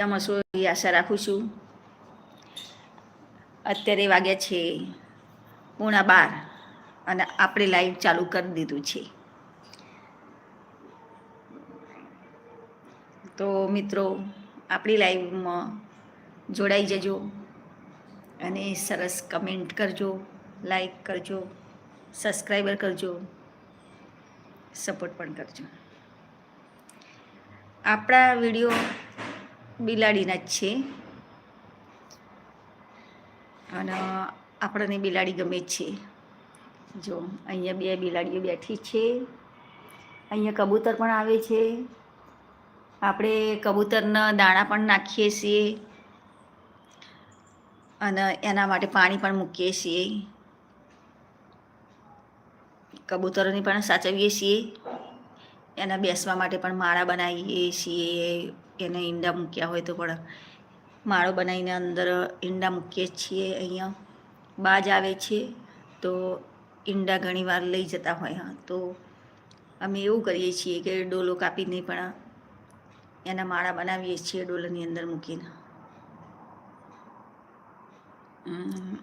મજામાં છો એવી આશા રાખું છું. અત્યારે વાગ્યા છે પૂણા બાર અને આપણે લાઈવ ચાલુ કરી દીધું છે. તો મિત્રો, આપણી લાઈવમાં જોડાઈ જજો અને સરસ કમેન્ટ કરજો લાઈક કરજો સબસ્ક્રાઈબર કરજો સપોર્ટ પણ કરજો. આપણા વીડિયો બિલાડીના જ છે. અને આપણને બિલાડી ગમે છે. જો, અહીંયા બે બિલાડીઓ બેઠી છે. અહીંયા કબૂતર પણ આવે છે. આપણે કબૂતરના દાણા પણ નાખીએ છીએ. અને એના માટે પાણી પણ મૂકીએ છીએ. કબૂતરોની પણ સાચવીએ છીએ. એના બેસવા માટે પણ માળા બનાવીએ છીએ. એને ઈંડા મૂક્યા હોય તો પણ માળો બનાવીને અંદર ઈંડા મૂકીએ છીએ અહીંયા. બાજ આવે છે તો ઈંડા ઘણીવાર લઈ જતા હોય, હા. તો અમે એવું કરીએ છીએ કે ડોલો કાપીને પણ એના માળા બનાવીએ છીએ ડોલોની અંદર મૂકીને.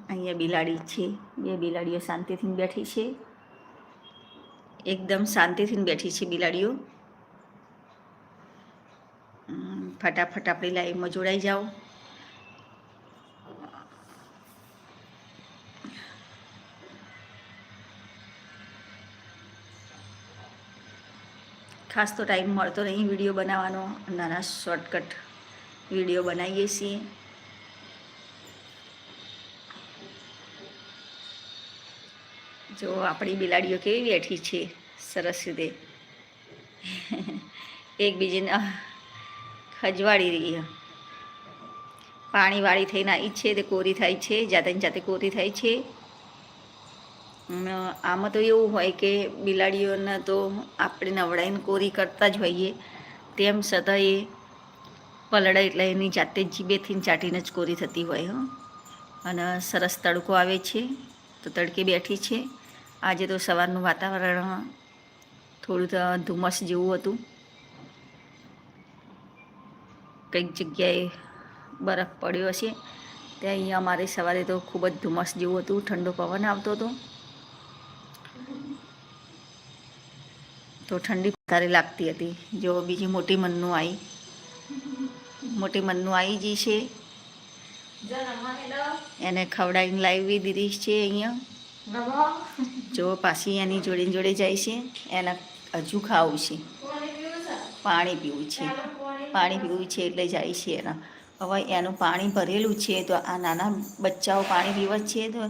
અહીંયા બિલાડી છે. બે બિલાડીઓ શાંતિથી બેઠી છે. એકદમ શાંતિથી બેઠી છે બિલાડીઓ. ફટાફટ આપણી લાઈવમાં જોડાઈ જાઓ. ખાસ તો ટાઈમ મળતો નહીં વીડિયો બનાવવાનો. નાના શોર્ટકટ વીડિયો બનાવીએ છીએ. જો આપણી બિલાડીઓ કેવી બેઠી છે. સરસ રીતે. એકબીજાને ખજવાડી રહી પાણીવાળી પાણી વાળી થઈને આવી છે, તે કોરી થાય છે, જાતે જાતે કોરી થાય છે. આમાં તો એવું હોય કે બિલાડીઓને તો આપણે નવડાઈને કોરી કરતા જ હોઈએ. તેમ છતાં એ પલળે એટલે એની જાતે જ જીભેથી ચાટીને જ કોરી થતી હોય હં. અને સરસ તડકો આવે છે, તો તડકે બેઠી છે. આજે તો સવારનું વાતાવરણ થોડું ધુમ્મસ જેવું હતું. કંઈક જગ્યાએ બરફ પડ્યો હશે, ત્યાં અહીંયા અમારે સવારે તો ખૂબ જ ધુમ્મસ જેવું હતું, ઠંડો પવન આવતો હતો. તો ઠંડી વધારે લાગતી હતી. જો બીજી મોટી મનનું આવી મોટી મનનું આવી ગઈ છે. એને ખવડાવીને લાવી દીધી છે અહીંયા. જો પાછી એની જોડે જોડે જાય છે. એને હજુ ખાવું છે. પાણી પીવું છે. પાણી પીવું છે એટલે જાય છે એના. હવે એનું પાણી ભરેલું છે તો આ નાના બચ્ચાઓ પાણી પીવે છે તો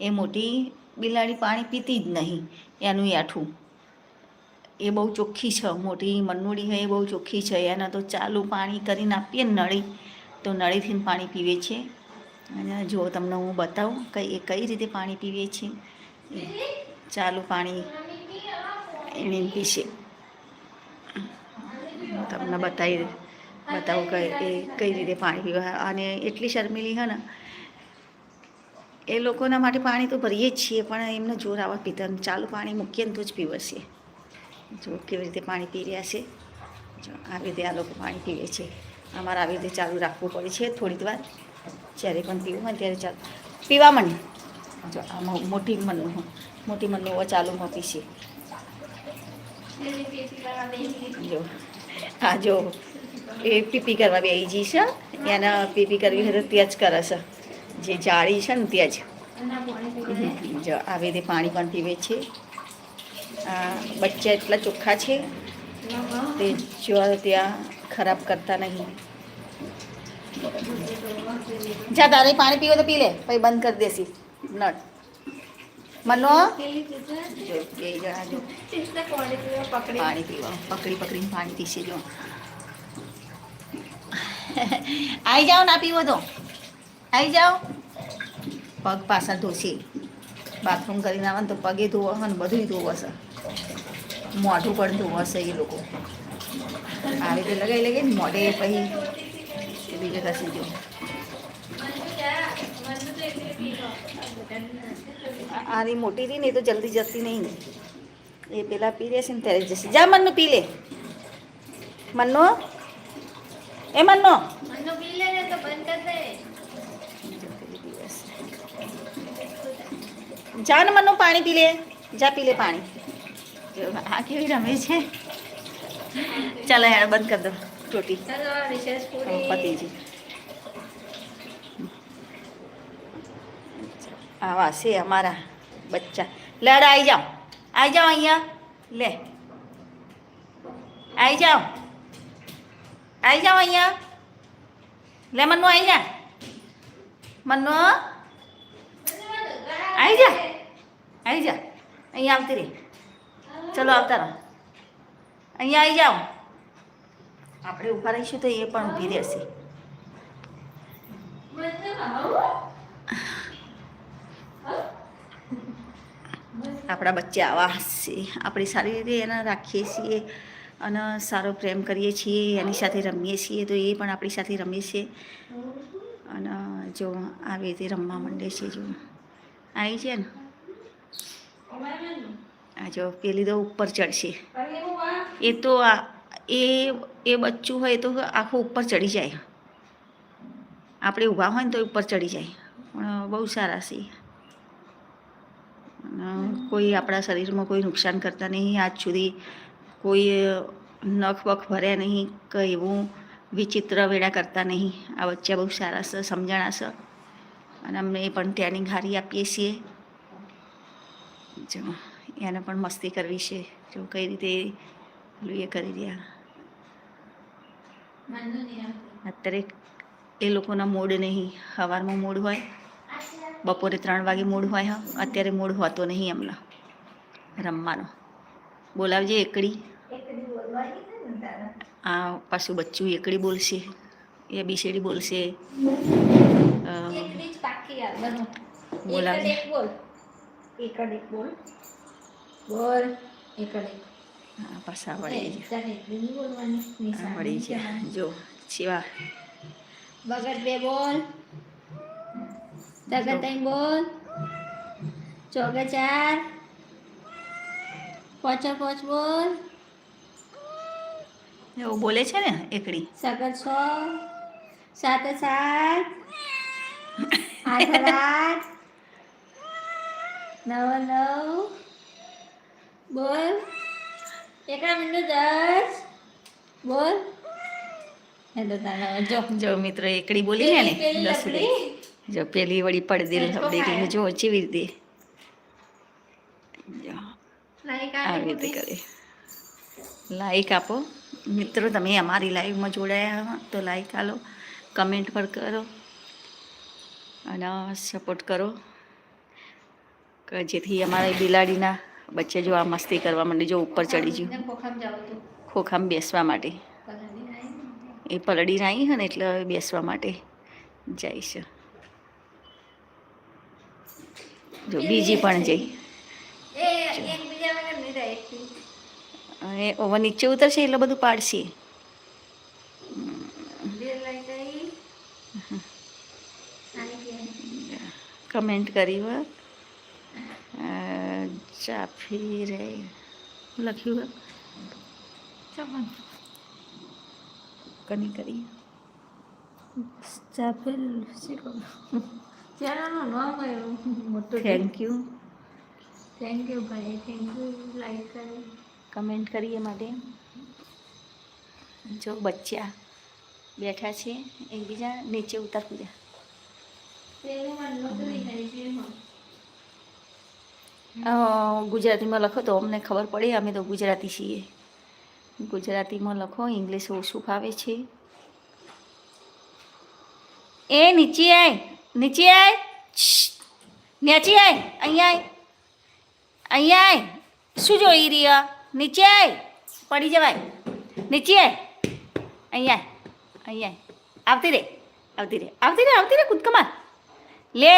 એ મોટી બિલાડી પાણી પીતી જ નહીં, એનું એઠું એ બહુ ચોખ્ખી છે, મોટી મનમૂડી હોય એ બહુ ચોખ્ખી છે, એના તો ચાલુ પાણી કરીને આપીએ નળી, તો નળીથી પાણી પીવે છે. અને જો તમને હું બતાવું કઈ એ કઈ રીતે પાણી પીવે છે. ચાલુ પાણી એને પીશે. હું તમને બતાવી બતાવું કે એ કઈ રીતે પાણી પીવા અને એટલી શર્મિલી છે ને, એ લોકોના માટે પાણી તો ભરીએ જ છીએ, પણ એમને જોર આવા પીતા ચાલુ પાણી મૂકીએ ને તો જ પીવશે જો કેવી રીતે પાણી પી રહ્યા છે. આવી રીતે આ લોકો પાણી પીવે છે. અમારે આવી રીતે ચાલુ રાખવું પડે છે થોડીક વાર. જ્યારે પણ પીવું હોય ત્યારે ચાલુ પીવા મને જો આ મોટી મનનું મોટી મનનું ચાલુ ચાલુમાં પીશે. જો હા, જો. એ પીપી કરવા બે જી છે. એના પીપી કરવી હોય તો ત્યાં જ કરે છે. જે જાળી છે ને ત્યાં જ જો, આવી રીતે પાણી પણ પીવે છે. બચ્ચા એટલા ચોખ્ખા છે તે જો ત્યાં ખરાબ કરતા નહીં. જા, તારે પાણી પીવો તો પી લે. પછી બંધ કરી દેસી નટ. મનો? બે જણા જો પાણી પીવા. પકડી પકડીને પાણી પીશે જો. આવી જાઓ ના પીવો તો. આવી જાઓ. પગ પાછા ધોશે. બાથરૂમ કરીને આવે તો પગે ધોવા ને બધું ધોવાશે મોઢું પણ ધોવાશે એ લોકો. આવી રીતે લગાવી લગે ને મોઢે પછી બીજે કશું જો. આની મોટી રહી ને એ તો જલ્દી જતી નહીં. ને એ પેલા પી લેશે ને ત્યારે જશે. જા મનનું પી લે. મનનો? એ મનનો? જાન મનનું પાણી પી લે. જા પી લે પાણી. આ કેવી રમે છે? ચાલો યાર બંધ કર દો. ટોટી પતિજી આવા છે અમારા બચ્ચા. લડ આવી જાઓ. આવી જાઓ અહીંયા. લે. આવી જાઓ. આવી જાઓ અહીંયા. લે મનુ આવી જા. મનુ આવી જા. આવી જા. અહીંયા આવતી રહી. ચલો આવતા રહો. અહીંયા આવી જાઓ. આપણે ઊભા રહીશું તો એ પણ ઊભી રહેશે. આપણા બચ્ચા આવા હશે. આપણે સારી રીતે એને રાખીએ છીએ અને સારો પ્રેમ કરીએ છીએ, એની સાથે રમીએ છીએ, તો એ પણ આપણી સાથે રમે છે. અને જો આવી રીતે રમવા માંડે છે, જો આવી છે ને? આ જો પેલી તો ઉપર ચડશે. એ તો આ, એ એ બચ્ચું હોય તો આખું ઉપર ચડી જાય. આપણે ઊભા હોય ને તો ઉપર ચડી જાય. પણ બહુ સારા છે. કોઈ આપણા શરીરમાં કોઈ નુકસાન કરતા નહીં આજ સુધી કોઈ નખ વખ ભર્યા નહીં કે એવું વિચિત્ર વેળા કરતા નહીં. આ બચ્ચા બહુ સારા છે સમજણા છે અને અમને એ પણ ત્યાંની હારી આપીએ છીએ. જો એને પણ મસ્તી કરવી છે. જો કઈ રીતે એ કરી રહ્યા. અત્યારે એ લોકોના મૂડ નહીં. સવારમાં મૂડ હોય. બપોરે ત્રણ વાગે મૂડ હોય હા. અત્યારે મૂડ હોતો નહીં એમના. રમવાનો. બોલાવજે એકડી. આ પાછું બચ્ચું એકડી બોલશે. એ બીસેડી બોલશે. અ, એકડી જ પાકી યાર બનો. બોલાવ. એક બોલ. બોલ. બોલ. એક. પાછા વળી જો શિવા બગડ બે બોલ. દગડ ત્રણ બોલ ચોગે ચાર પોચો પોચ બોલ એવું બોલે છે ને એકડી. સગર છ. સાતે સાત. આઠ આઠ. નવ નવ. બોલ. એકડા મિનિટ દસ. બોલ. એ તો તારા જો જો મિત્ર એકડી બોલી ને દસ લકડી. જો પેલી વળી પડદેલ તો જો ચેવી રીતે જો આવી રીતે કરે લાઈક આપો. મિત્રો તમે અમારી લાઈવમાં જોડાયા હો તો લાઈક આલો કમેન્ટ પણ કરો અને સપોર્ટ કરો. કે જેથી અમારા બિલાડીના બચ્ચે જો આ મસ્તી કરવા માંડે જો ઉપર ચડી ગયું. ખોખામ જાવ તું. ખોખામાં બેસવા માટે. એ પલડીને આવી છે ને એટલે બેસવા માટે જાય છે જો બીજી પણ જઈ. હવે ઓવર નીચે ઉતરશે એટલે બધું પાડશે. કમેન્ટ કરી હોય ચાફી રે. લખ્યું હોય કની કરી? ચાફેલ શીખો. ચેનલનું નામ આવ્યું મોટું થેન્ક યુ થેન્ક યુ ભાઈ થેન્ક યુ લાઈક કરી કમેન્ટ કરીએ માટે જો બચ્ચા બેઠા છે એકબીજા નીચે ઉતરતું જા ગુજરાતીમાં લખો તો અમને ખબર પડે અમે તો ગુજરાતી છીએ ગુજરાતીમાં લખો ઇંગ્લિશ ઓછું ફાવે છે એ નીચે આય નીચે આય શ્શ. નીચે આય અહીંયા આય અહીંયા આય શું જોઈ રહ્યા નીચે આય પડી જવાય નીચે આય અહીંયા આય અહીંયા આય આવતી રે આવતી રે આવતી રે આવતી રે કૂદકા માર લે એ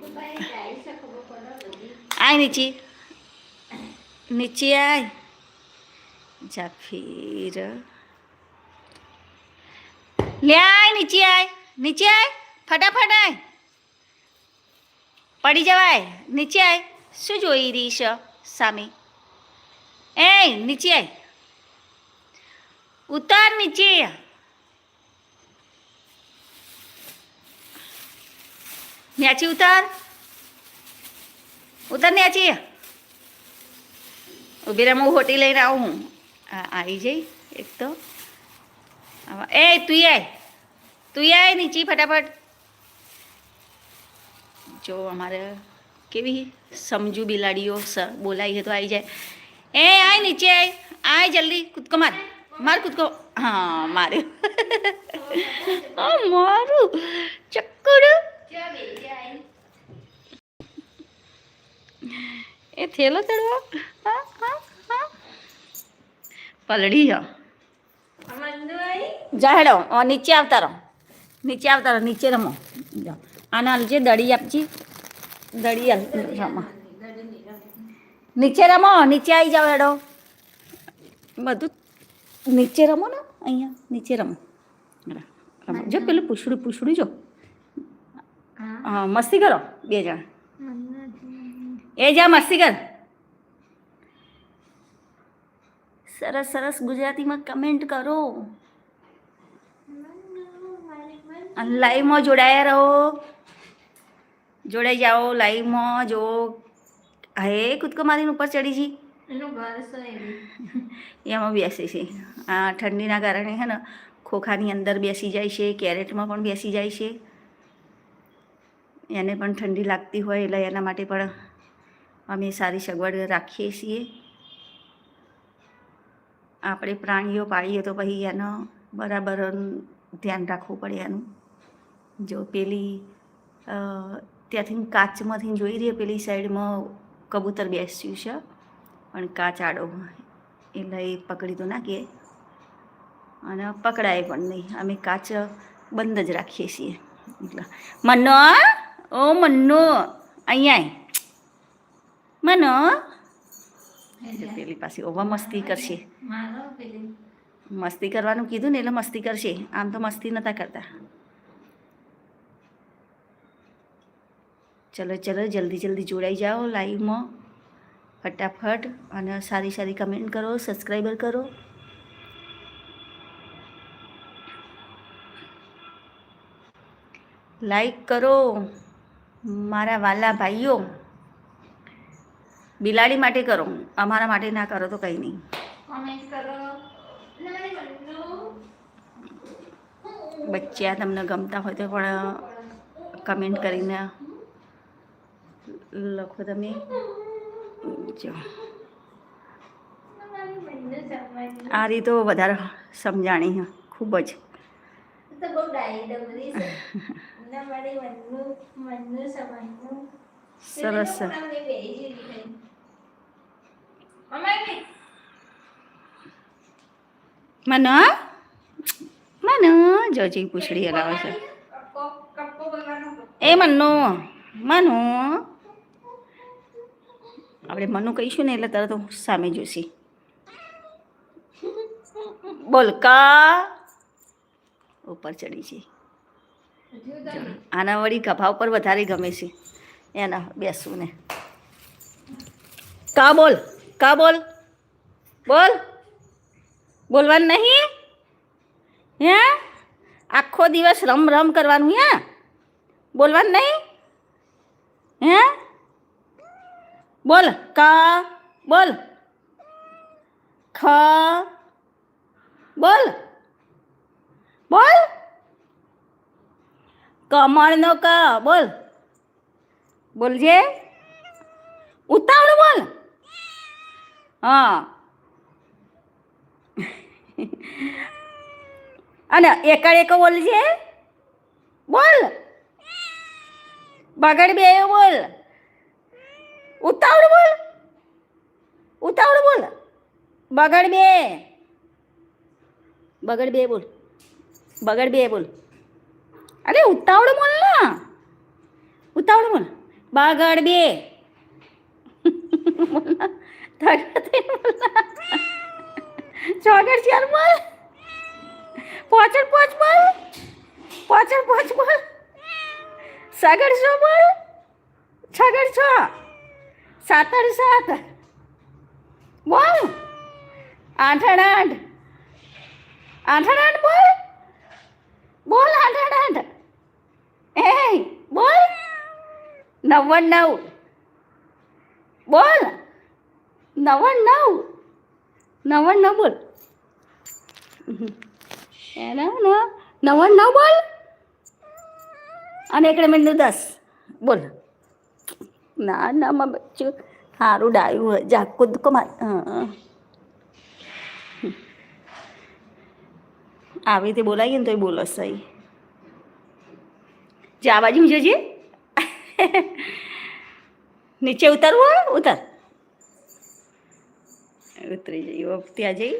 તો ભાઈ જાય છે ખબર પડે બધી આય નીચે નીચે આય જાફીર લે આય નીચે આય નીચે આય, ફટાફટ આય. પડી જવાય, નીચે આય. શું જોઈ રહી છે, સામે? એ નીચે આય. ઉતાર નીચે. ન્યાચી ઉતાર. ઉતર ન્યાચી. ઊભી રહે, હું હોટી લઈને આવું. હું, આવી જઈ, એક તો. એ તું આય. તું આય નીચી ફટાફટ. જો અમારે કેવી સમજુ બિલાડીઓ બોલાવી છે તો આવી જાય. એ આય નીચે આય. આય જલ્દી કૂદકો માર. માર કૂદકો. હા મારે. મારું ચક્કર એ થેલો ચડવા. પલડી જાહેડો નીચે આવતા રહો. નીચે આવતા નીચે રમો. આના જે દડી આપજી. દડી રમો. નીચે રમો નીચે આવી જાઓ એડો બધું નીચે રમો ને અહીંયા નીચે રમો. રમો. જો પેલું પૂછડું પૂછડું જો. હા. મસ્તી કરો બે જણા. એ જા મસ્તી કર. સરસ સરસ ગુજરાતીમાં કમેન્ટ કરો. અને લાઈવમાં જોડાયા રહો. જોડાઈ જાઓ લાઈવમાં જો. હે કૂદકો મારીને ઉપર ચડી છે એમાં બેસે છે. આ ઠંડીના કારણે છે ને ખોખાની અંદર બેસી જાય છે કેરેટમાં પણ બેસી જાય છે. એને પણ ઠંડી લાગતી હોય એટલે એના માટે પણ અમે સારી સગવડ રાખીએ છીએ. આપણે પ્રાણીઓ પાળીએ તો પછી એનો બરાબર ધ્યાન રાખવું પડે એનું. જો પેલી ત્યાંથી કાચમાંથી જોઈ રહી પેલી સાઈડમાં કબૂતર બેસ્યું છે. પણ કાચ આડો એટલે એ પકડી તો નાખીએ. અને પકડાય પણ નહીં. અમે કાચ બંધ જ રાખીએ છીએ. એટલે મનો ઓ મન્નો અહીંયા. મનો. પેલી પાસે ઓવા મસ્તી કરશે. મસ્તી કરવાનું કીધું ને એટલે મસ્તી કરશે. આમ તો મસ્તી નતા કરતા. ચલો ચલો જલ્દી જલ્દી જોડાઈ જાઓ લાઈવમાં ફટાફટ અને સારી સારી કમેન્ટ કરો સબસ્ક્રાઈબર કરો. લાઈક કરો મારા વાલા ભાઈઓ. બિલાડી માટે કરો અમારા માટે ના કરો તો કંઈ નહીં. બચ્ચા તમને ગમતા હોય તો પણ કમેન્ટ કરીને લખો તમે. જો. આ રીતો વધારે સમજાણી ખૂબ જ. સરસ મનો? મનો? જોજી પૂછડી હલાવે છે. એ મનુ મનો? આપણે મનુ કહીશું ને એટલે તરત સામે જોશી બોલ, કા? ઉપર ચડી છે આના વળી ગભા ઉપર વધારે ગમે છે. એના બેસવું ને. કા બોલ કા બોલ? બોલ. બોલવાનું નહીં? હે? આખો દિવસ રમ રમ કરવાનું હે બોલવાનું નહીં? હે? બોલ, કા, બોલ. ખ, બોલ. બોલ. કમળનો ક, બોલ. બોલજે ઉતાવળ બોલ. હા. અને એકડ એક બોલજે બોલ. બગડ બે બોલ. ઉતાવળ બોલ ઉતાવળ બોલ બગડ બે બગડ બે બોલ બગડ બે બોલ અરે ઉતાવળ બોલ ના ઉતાવળ બોલ બગડ બે બોલ ના. ધગડથી બોલ ના. ચોગડ ચાર બોલ પાછળ પાંચ બોલ પાછળ પાંચ બોલ સાતડ સાત. બોલ. આઠડ આઠ. આઠડ આઠ બોલ. બોલ આઠડ આઠ. એ બોલ. નવ્વદ નવ. બોલ. નવ્વાણું નવ. નવ્વાણું નવ બોલ. એના નવ્વાણું નવ બોલ. અને એકડે મિનિટ દસ. બોલ. ના ના માં બચ્ચું સારું ડાયું હોય જા કૂદકો માર હા આવી રીતે બોલાવીએ ને તો એ બોલો સહી જા આ બાજુ જજે નીચે ઉતરવું હોય ઉતર ઉતરી જઈએ ત્યાં જઈ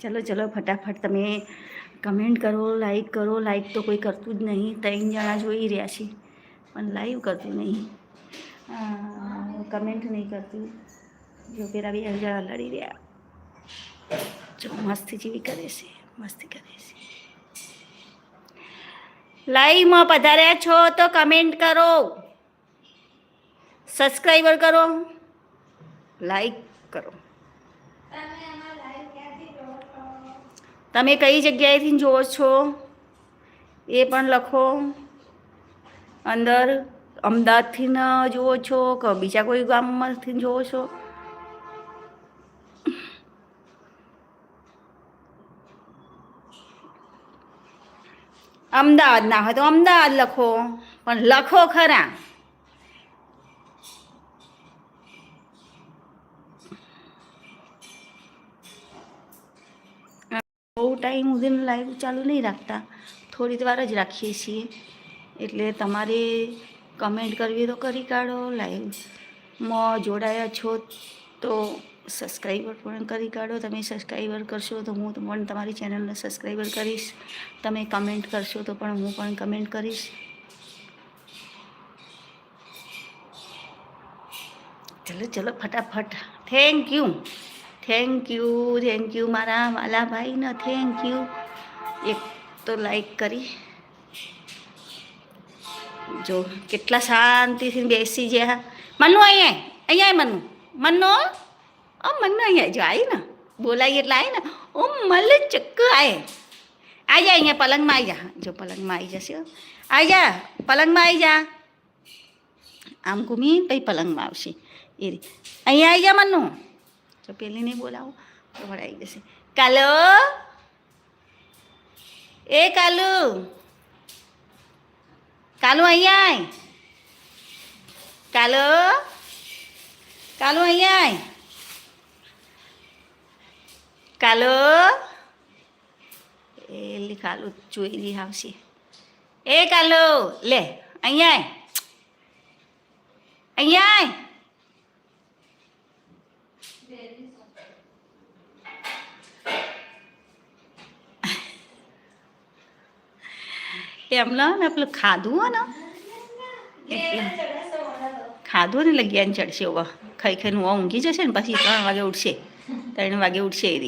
ચલો ચલો, ફટાફટ તમે કમેન્ટ કરો લાઈક કરો. લાઈક તો કોઈ કરતું જ નહીં. ત્રણ જણા જોઈ રહ્યા છે પણ લાઈવ કરતું નહીં. કમેન્ટ નહીં કરતું. જો પેલા બે જણા લડી રહ્યા. જો, મસ્તી જેવી કરે છે. મસ્તી કરે છે. લાઈવમાં પધાર્યા છો તો કમેન્ટ કરો. સબસ્ક્રાઈબર કરો. લાઈક કરો તમે અમારા લાઈવ ક્યાંથી જોવો છો તમે કઈ જગ્યાએથી જુઓ છો? એ પણ લખો. અંદર અમદાવાદથી ન જુઓ છો કે બીજા કોઈ ગામમાંથી જુઓ છો? અમદાવાદ ના હોય તો અમદાવાદ લખો, પણ લખો ખરા બહુ ટાઈમ સુધીનું લાઈવ ચાલુ નહીં રાખતા. થોડી વાર જ રાખીએ છીએ. એટલે તમારે કમેન્ટ કરવી તો કરી કાઢો. લાઈવમાં જોડાયા છો તો સબસ્ક્રાઈબર પણ કરી કાઢો. તમે સબસ્ક્રાઈબર કરશો તો હું પણ તમારી ચેનલને સબસ્ક્રાઈબર કરીશ. તમે કમેન્ટ કરશો તો પણ હું પણ કમેન્ટ કરીશ. ચલો ચલો, ફટાફટ. Thank you thank you thank you મારા વાલા ભાઈને થેન્ક યુ એક તો લાઈક કરી. જો, કેટલા શાંતિથી બેસી ગયા. મનુ અહીંયા અહીંયા મનુ મનુ ઓ મનુ અહીંયા જો આવી ને. બોલાવી એટલે આવી ને. ઓ, મલ ચક્ક આવી જા અહીંયા પલંગમાં આવી જા. જો, પલંગમાં આવી જશે આવી જા, પલંગમાં આવી જા. આમ ઘૂમી પછી પલંગમાં આવશે. એ અહીંયા આવી જા મનુ તો નહીં બોલાવો તો વળાઈ જશે કાલો એ કાલુ કાલુ અહીંયા કાલો કાલુ અહીંયા કાલો એ કાલુ જોઈ રહી આવશે એ કાલો લે અહીંયા અહીંયા એમને ને પેલું ખાધું હોય ને? એટલે ખાધું ને એટલે જ્ઞાન ચડશે હવે ખાઈ ખાઈને હું ઊંઘી જશે ને પછી ત્રણ વાગે ઉઠશે. ત્રણ વાગે ઉઠશે એ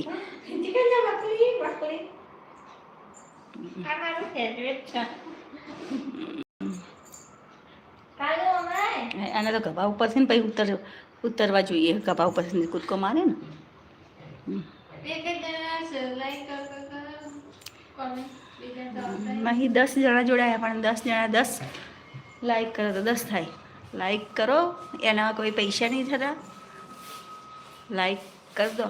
આને તો ગભા ઉપરથી ને પછી ઉતર, ઉતરવા જોઈએ. ગભા ઉપરથી કૂદકો મારે ને. અહીં દસ જણા જોડાયા પણ દસ જણા દસ લાઈક કરો તો દસ થાય. લાઈક કરો એના કોઈ પૈસા નહીં થતા. લાઈક કરી દો.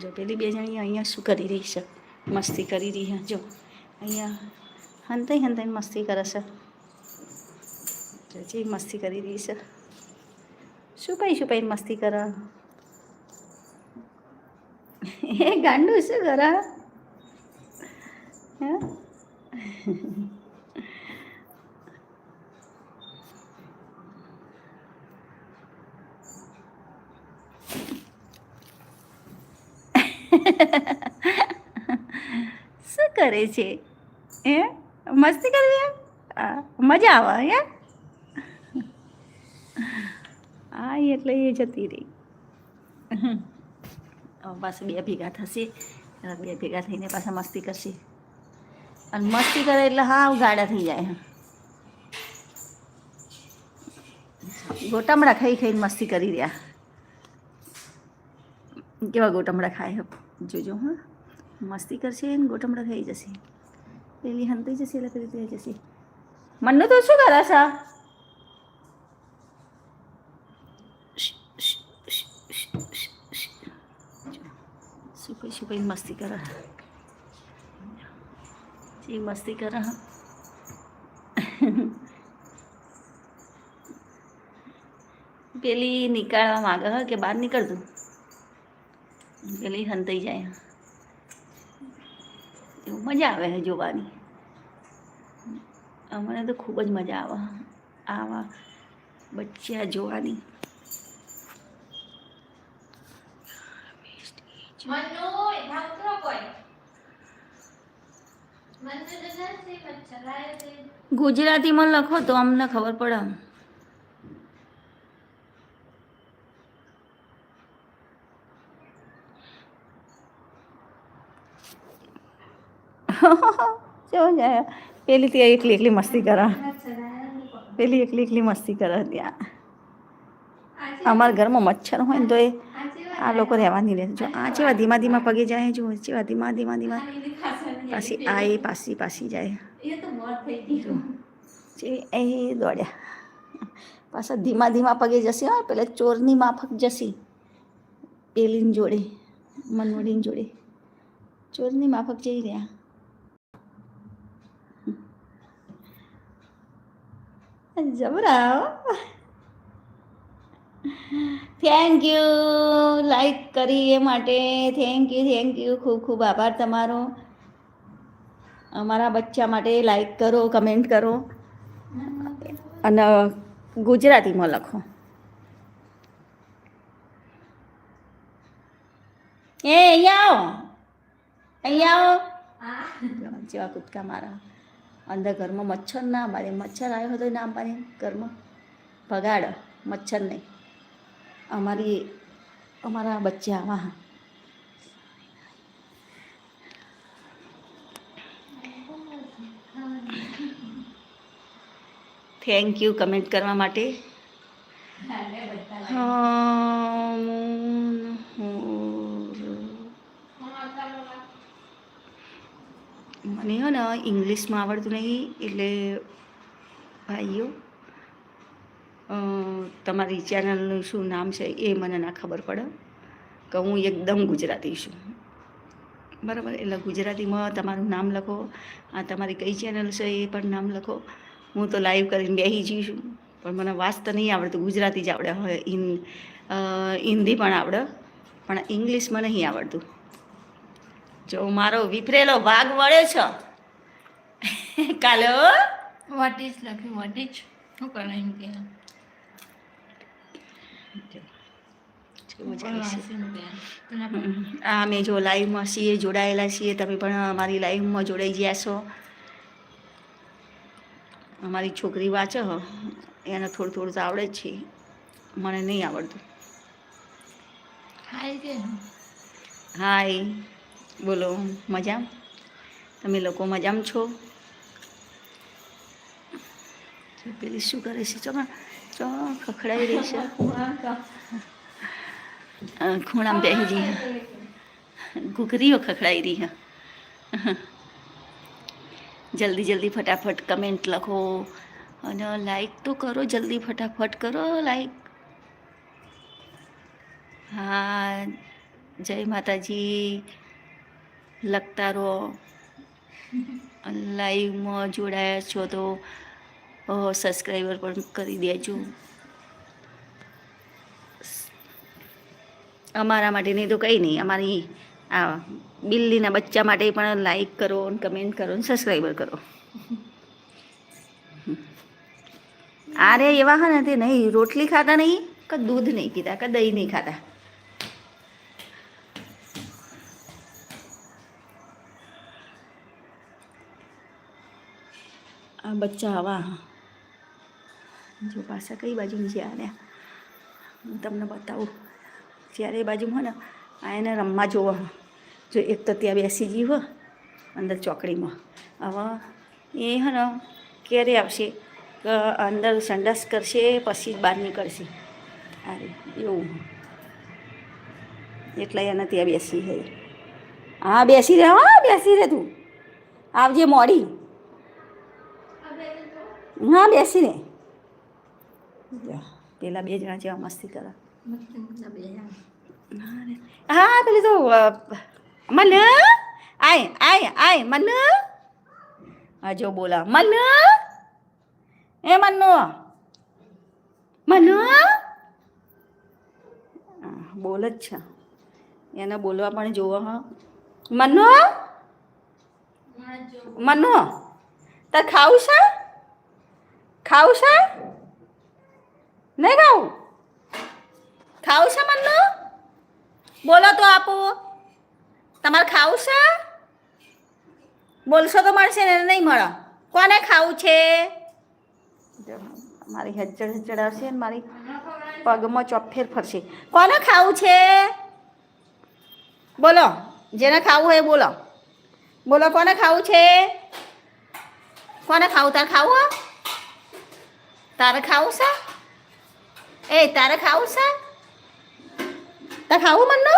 જો પેલી બે જણી અહીંયા શું કરી રહી છે? મસ્તી કરી રહી છે જો. અહીંયા હંતાઈ હંતાઈ મસ્તી કરે છે. જો મસ્તી કરી રહી છે. શું પાઈ શું પાઈ મસ્તી કરે? એ ગાંડું શું કરે? શું કરે છે? હે? મસ્તી કરવી મજા આવે હે? હા એટલે એ જતી રહી. પાછું બે ભેગા થશે. બે ભેગા થઈને પાછા મસ્તી કરશે. અને મસ્તી કરે એટલે હા ગાડા થઈ જાય ગોટામડા ખાઈ ખાઈને મસ્તી કરી રહ્યા. કેવા ગોટમડા ખાય જોજો હા. મસ્તી કરશે ને ગોટમડા ખાઈ જશે. પેલી હંતાઈ જશે એટલે પેલી થઈ જશે મનનું તો શું કરે છે સુપાઈ સુપાઈ મસ્તી કરે જે મસ્તી કરે પેલી નીકાળવા માગે હ કે બહાર નીકળતું પેલી હંતાઈ જાય મજા આવે છે જોવાની. અમને તો ખૂબ જ મજા આવે. આવા બચ્ચા જોવાની. ગુજરાતીમાં લખો તો અમને ખબર પડે જાય. પેલી ત્યાં એકલી એકલી મસ્તી કરે. પેલી એકલી એકલી મસ્તી કરે ત્યાં. અમારા ઘરમાં મચ્છર હોય ને તો એ આ લોકો રહેવા નહીં રહે જો આ જેવા ધીમા ધીમા પગે જાય, જો જેવા ધીમા ધીમા ધીમા પાછી આ એ પાછી પાછી જાય. જે એ દોડ્યા. પાછા ધીમા ધીમા પગે જશે, હા, પેલા ચોરની માફક જશે. પેલીની જોડે મનવડીની જોડે. ચોરની માફક જઈ રહ્યા. જબરા થેન્ક યુ લાઈક કરી એ માટે. થેન્ક યુ થેન્ક યુ ખૂબ ખૂબ આભાર તમારો. અમારા બચ્ચા માટે લાઈક કરો કમેન્ટ કરો. અને ગુજરાતીમાં લખો. એ અહીંયા આવો. અહીંયા આવો. જેવા કૂદકા મારા. અંદર ઘરમાં મચ્છર ના મારે મચ્છર આવ્યો હતો ના મારે ઘરમાં. ભગાડ મચ્છર નહીં. અમારી અમારા બચ્ચા આવા થેન્ક યુ કમેન્ટ કરવા માટે. હા મને હે ને ઇંગ્લિશમાં આવડતું નહીં, એટલે ભાઈઓ તમારી ચેનલનું શું નામ છે એ મને ના ખબર પડે, કે હું એકદમ ગુજરાતી છું. બરાબર? એટલે ગુજરાતીમાં તમારું નામ લખો, આ તમારી કઈ ચેનલ છે એ પણ નામ લખો. હું તો લાઈવ કરીને બેસી જઈ છું, પણ મને વાંચતા નહીં આવડતું, ગુજરાતી જ આવડે. હોય હિન્દી પણ આવડે, પણ ઇંગ્લિશમાં નહીં આવડતું. જો મારો વિફરેલો ભાગ વળ્યો છે. કાલો વોટ ઇઝ લખ્યું વોટ ઇઝ શું કરે એમ કે. અમે જો લાઈવમાં છીએ જોડાયેલા છીએ. તમે પણ અમારી લાઈવમાં જોડાઈ ગયા છો. અમારી છોકરી વાંચે હો. એને થોડું થોડું તો આવડે જ છે. મને નહીં આવડતું. હાય હાય બોલો, મજા? તમે લોકો મજામાં છો? પેલી શું કરે છે? ચો ચો ખખડાઈ રહી છે. ખૂણામાં બેસી રહી ઘૂઘરીઓ ખખડાઈ રહી જલ્દી જલ્દી ફટાફટ કમેન્ટ લખો અને લાઈક તો કરો, જલ્દી ફટાફટ કરો લાઈક હા, જય માતાજી. લખતા રહો. લાઈવમાં જોડાયા છો તો સબસ્ક્રાઈબર પણ કરી દેજો. અમારા માટે નહીં તો કંઈ નહીં, અમારી આ બિલ્લીના બચ્ચા માટે પણ લાઈક કરો અને કમેન્ટ કરો અને સબસ્ક્રાઈબર કરો. આરે એવા હા ને તે નહીં, રોટલી ખાતા નહીં, કે દૂધ નહીં પીતા, કે દહીં નહીં ખાતા. આ બચ્ચા આવા જો પાછા કઈ બાજુ છે આને? હું તમને બતાવું. જ્યારે એ બાજુમાં ને, આ એને રમવા જોવા. જો એક તો ત્યાં બેસી ગઈ હોય અંદર ચોકડીમાં. હવે એ હે ને, ક્યારે આવશે? અંદર સંડાસ કરશે, પછી જ બહાર નીકળશે. અરે, એવું. એટલે એને ત્યાં બેસી હે. હા, બેસી રહે હા, બેસી રહે તું. આવજે મોડી. હા બેસી રહે પેલા બે જણા જેવા મસ્તી કરે. હા પેલી તો મન આય આય આય મન. હા જો બોલા મન. એ મનુ. મનુ. બોલ જ છે. એને બોલવા પણ જોવો હા. મનુ. મનુ. તાર ખાવું છે? ખાવું છે નહીં ખાવું ખાવું છે મન્નુ? બોલો તો આપો. તમારે ખાવું છે બોલશો તો મળશે ને નહીં મળે. કોને ખાવું છે? મારી હજ્જડ હજ્જડ આવશે ને મારી પગમાં ચોફેર ફરશે. કોને ખાવું છે? બોલો. જેને ખાવું હોય બોલો. બોલો, કોને ખાવું છે? કોને ખાવું? તારે ખાવું? તારે ખાવું છે? એ, તારે ખાવું છે? તારે ખાવું મન્નુ?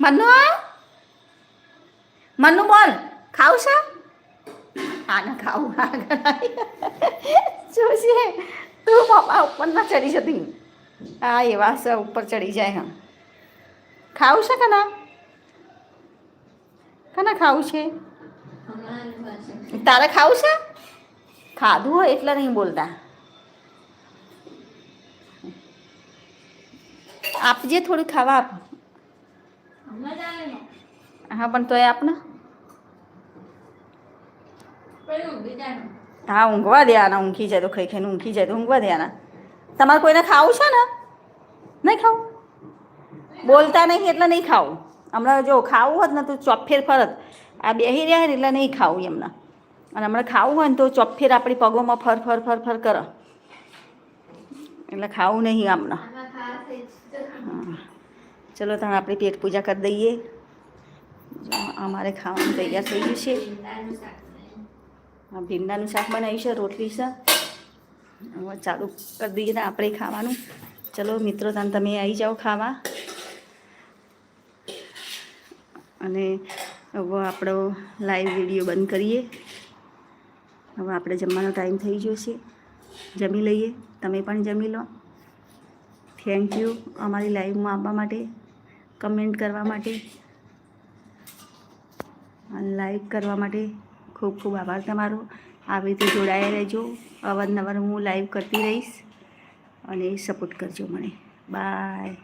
મન્નુ મન્નુ બોલ, ખાવું છે? આને ખાવું જોશે તું પપ્પા ઉપર ના ચડી જતી. હા એવા સ ઉપર ચડી જાય હા. ખાવું છે કના? કના ખાવું છે? તારે ખાવું છે? ખાધું હોય એટલે નહીં બોલતા. આપજે થોડું ખાવા આપ. હા પણ તોય આપને હા ઊંઘવા દે આના ઊંઘી જાય તો ખાઈ ખાઈને ઊંઘી જાય તો ઊંઘવા દે આના તમારે કોઈને ખાવું છે ને? નહીં ખાવું? બોલતા નહીં એટલે નહીં ખાવું. હમણાં જો ખાવું હોત ને તો ચોફેર ફરત. આ બેહી રહ્યા ને એટલે નહીં ખાવું એમને. અને હમણાં ખાવું હોય ને તો ચોફેર આપણી પગોમાં ફર ફર ફર ફર કરો. એટલે ખાવું નહીં હા. ચલો તમે આપણી પેટ પૂજા કરી દઈએ. અમારે ખાવાનું તૈયાર થઈ ગયું છે. ભીંડાનું શાક બનાવ્યું છે, રોટલી છે. હવે ચાલુ કરી દઈએ ને આપણે ખાવાનું. ચલો મિત્રો તને તમે આવી જાઓ ખાવા. અને હવે આપણો લાઈવ વીડિયો બંધ કરીએ. હવે આપણે જમવાનો ટાઈમ થઈ ગયો છે. જમી લઈએ. તમે પણ જમી લો. થેન્ક યુ અમારી લાઈવમાં આવવા માટે. કમેન્ટ કરવા માટે. અને લાઈક કરવા માટે ખૂબ ખૂબ આભાર તમારો. આવી રીતે જોડાયા રહેજો. અવારનવાર હું લાઈવ કરતી રહીશ. અને સપોર્ટ કરજો મને. બાય